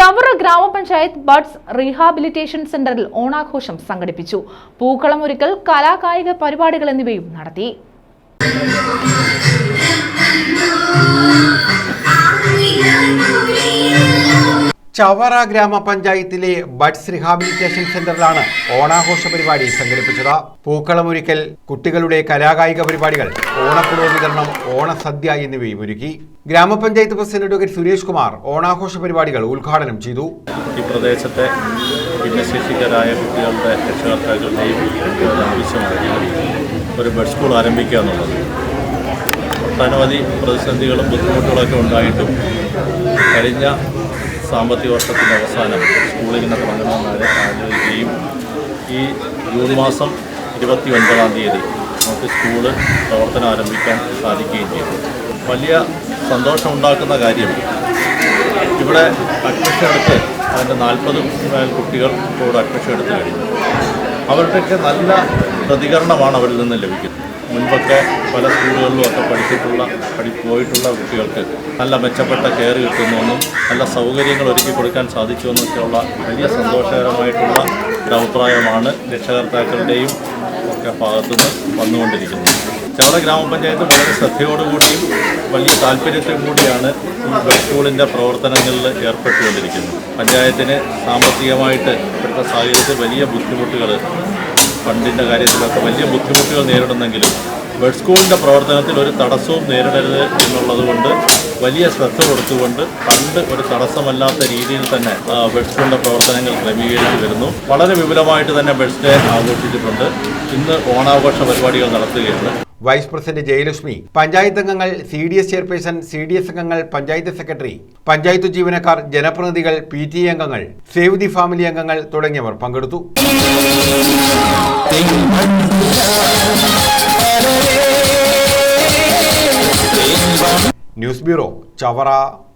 ചവറ ഗ്രാമപഞ്ചായത്ത് buds rehabilitation സെന്ററിൽ ഓണാഘോഷം സംഘടിപ്പിച്ചു. പൂക്കളമൊരുക്കൽ കലാകായിക പരിപാടികൾ എന്നിവയും നടത്തി. ചവറ ഗ്രാമപഞ്ചായത്തിലെ ബഡ്സ് റിഹാബിലിറ്റേഷൻ സെന്ററിലാണ് ഓണാഘോഷ പരിപാടി സംഘടിപ്പിച്ചത്. പൂക്കളമൊരുക്കൽ കുട്ടികളുടെ കലാകായിക പരിപാടികൾ ഓണപ്പുടവ വിതരണം ഓണസദ്യ എന്നിവയും ഒരുക്കി. ഗ്രാമപഞ്ചായത്ത് പ്രസിഡന്റ് അഡ്വക്കേറ്റ് സുരേഷ് കുമാർ ഓണാഘോഷ പരിപാടികൾ ഉദ്ഘാടനം ചെയ്തു. ഈ പ്രദേശത്തെ ഭിന്നശേഷിക്കാരായ കുട്ടികളുടെ രക്ഷകർത്താക്കളുടെയും ഒരു ബഡ് സ്കൂൾ ആരംഭിക്കുക എന്നുള്ളത്. ഒട്ടനവധി പ്രതിസന്ധികളും ബുദ്ധിമുട്ടുകളൊക്കെ ഉണ്ടായിട്ടും കഴിഞ്ഞ സാമ്പത്തിക വർഷത്തിന്റെ അവസാനം സ്കൂളിങ്ങനെ തുടങ്ങണമെന്ന് ആലോചിക്കുകയും ഈ ജൂൺ മാസം ഇരുപത്തി ഒൻപതാം തീയതി നമുക്ക് സ്കൂൾ പ്രവർത്തനം ആരംഭിക്കാൻ സാധിക്കുകയും ചെയ്തു. വലിയ സന്തോഷമുണ്ടാക്കുന്ന കാര്യം ഇവിടെ അഡ്മിഷൻ എടുത്ത് അതിന്റെ നാൽപ്പത് കുട്ടികൾ ഇവിടെ അഡ്മിഷൻ എടുത്ത് കഴിഞ്ഞു. അവരുടെയൊക്കെ നല്ല പ്രതികരണമാണ് അവരിൽ നിന്ന് ലഭിക്കുന്നത്. മുൻപൊക്കെ പല സ്കൂളുകളിലും ഒക്കെ പഠിച്ചിട്ടുള്ള പഠി പോയിട്ടുള്ള കുട്ടികൾക്ക് നല്ല മെച്ചപ്പെട്ട കെയർ കിട്ടുന്നുവെന്നും നല്ല സൗകര്യങ്ങൾ ഒരുക്കി കൊടുക്കാൻ സാധിച്ചുവെന്നൊക്കെയുള്ള വലിയ സന്തോഷകരമായിട്ടുള്ള ഒരു അഭിപ്രായമാണ് രക്ഷകർത്താക്കളുടെയും ഒക്കെ ഭാഗത്തുനിന്ന് വന്നുകൊണ്ടിരിക്കുന്നത്. ചവറ ഗ്രാമപഞ്ചായത്ത് വളരെ ശ്രദ്ധയോടുകൂടിയും വലിയ താല്പര്യത്തെ കൂടിയാണ് സ്കൂളിന്റെ പ്രവർത്തനങ്ങളിൽ ഏർപ്പെട്ടുകൊണ്ടിരിക്കുന്നത്. പഞ്ചായത്തിന് സാമ്പത്തികമായിട്ട് ഇപ്പോഴത്തെ സാഹചര്യത്തിൽ വലിയ ബുദ്ധിമുട്ടുകൾ ഫണ്ടിന്റെ കാര്യത്തിലൊക്കെ വലിയ ബുദ്ധിമുട്ടുകൾ നേരിടുന്നെങ്കിലും ബഡ് സ്കൂളിന്റെ പ്രവർത്തനത്തിൽ ഒരു തടസ്സവും നേരിടരുത് എന്നുള്ളത് കൊണ്ട് വലിയ ശ്രദ്ധ കൊടുത്തുകൊണ്ട് പണ്ട് ഒരു തടസ്സമല്ലാത്ത രീതിയിൽ തന്നെ ബഡ് സ്കൂളിന്റെ പ്രവർത്തനങ്ങൾ ക്രമീകരിച്ചു വരുന്നു. വളരെ വിപുലമായിട്ട് തന്നെ ബഡ് ഡേ ആഘോഷിച്ചിട്ടുണ്ട്. ഇന്ന് ഓണാഘോഷ പരിപാടികൾ നടത്തുകയാണ്. വൈസ് പ്രസിഡന്റ് ജയലക്ഷ്മി പഞ്ചായത്ത് അംഗങ്ങൾ C D S chairperson C D S അംഗങ്ങൾ പഞ്ചായത്ത് സെക്രട്ടറി പഞ്ചായത്ത് ജീവനക്കാർ ജനപ്രതിനിധികൾ പി ടി എ അംഗങ്ങൾ സേവ് ദി ഫാമിലി അംഗങ്ങൾ തുടങ്ങിയവർ പങ്കെടുത്തു. News bureau Chavara.